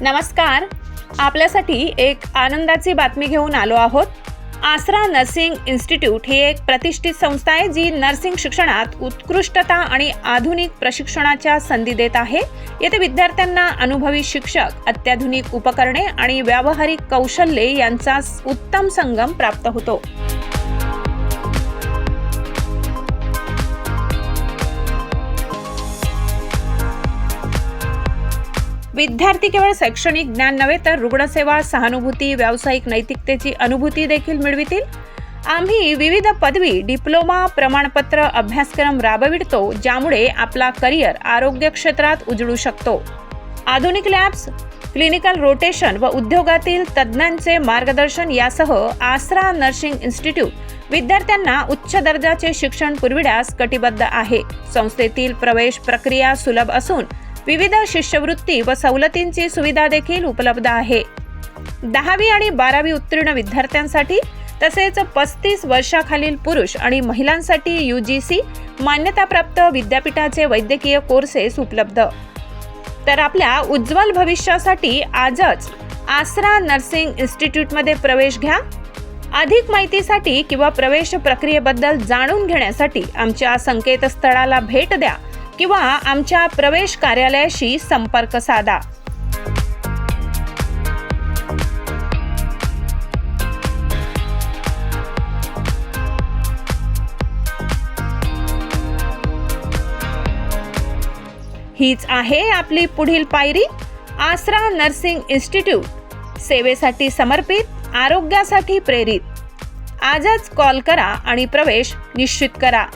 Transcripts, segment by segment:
नमस्कार. आपल्यासाठी एक आनंदाची बातमी घेऊन आलो आहोत. आसरा नर्सिंग इन्स्टिट्यूट ही एक प्रतिष्ठित संस्था आहे जी नर्सिंग शिक्षणात उत्कृष्टता आणि आधुनिक प्रशिक्षणाच्या संधी देत आहे. येथे विद्यार्थ्यांना अनुभवी शिक्षक अत्याधुनिक उपकरणे आणि व्यावहारिक कौशल्ये यांचा उत्तम संगम प्राप्त होतो. विद्यार्थी केवळ शैक्षणिक ज्ञान नव्हे तर रुग्णसेवा सहानुभूती व्यावसायिक नैतिकतेची अनुभूती देखील मिळवितील. आम्ही विविध पदवी डिप्लोमा प्रमाणपत्र अभ्यासक्रम राबवितो ज्यामुळे आपला करिअर आरोग्य क्षेत्रात उजळू शकतो. आधुनिक लॅब्स क्लिनिकल रोटेशन व उद्योगातील तज्ज्ञांचे मार्गदर्शन यासह आसरा नर्सिंग इन्स्टिट्यूट विद्यार्थ्यांना उच्च दर्जाचे शिक्षण पुरविण्यास कटिबद्ध आहे. संस्थेतील प्रवेश प्रक्रिया सुलभ असून विविध शिष्यवृत्ती व सवलतींची सुविधा देखील उपलब्ध आहे. दहावी आणि बारावी उत्तीर्ण विद्यार्थ्यांसाठी तसेच पस्तीस वर्षाखालील पुरुष आणि महिलांसाठी यू जी सी मान्यताप्राप्त विद्यापीठाचे वैद्यकीय कोर्सेस उपलब्ध. तर आपल्या उज्ज्वल भविष्यासाठी आजच आसरा नर्सिंग इन्स्टिट्यूटमध्ये प्रवेश घ्या. अधिक माहितीसाठी किंवा प्रवेश प्रक्रियेबद्दल जाणून घेण्यासाठी आमच्या संकेतस्थळाला भेट द्या. किंवा आमच्या प्रवेश कार्यालयाशी संपर्क साधा. हीच आहे आपली पुढील पायरी. आसरा नर्सिंग इन्स्टिट्यूट. सेवेसाठी समर्पित आरोग्यासाठी प्रेरित. आजच कॉल करा आणि प्रवेश निश्चित करा.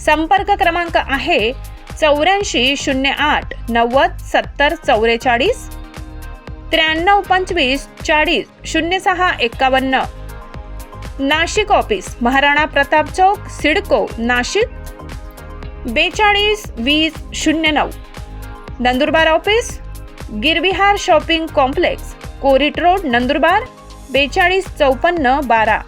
संपर्क क्रमांक आहे चौऱ्याऐंशी शून्य आठ नव्वद सत्तर चौवेचाळीस त्र्याण्णव पंचवीस चाळीस शून्य सहा एक्कावन्न. नाशिक ऑफिस महाराणा प्रताप चौक सिडको नाशिक. बेचाळीस वीस शून्य नऊ. Nandurbar office Girvihar shopping complex Korit road Nandurbar. बेचाळीस चौपन्न बारा.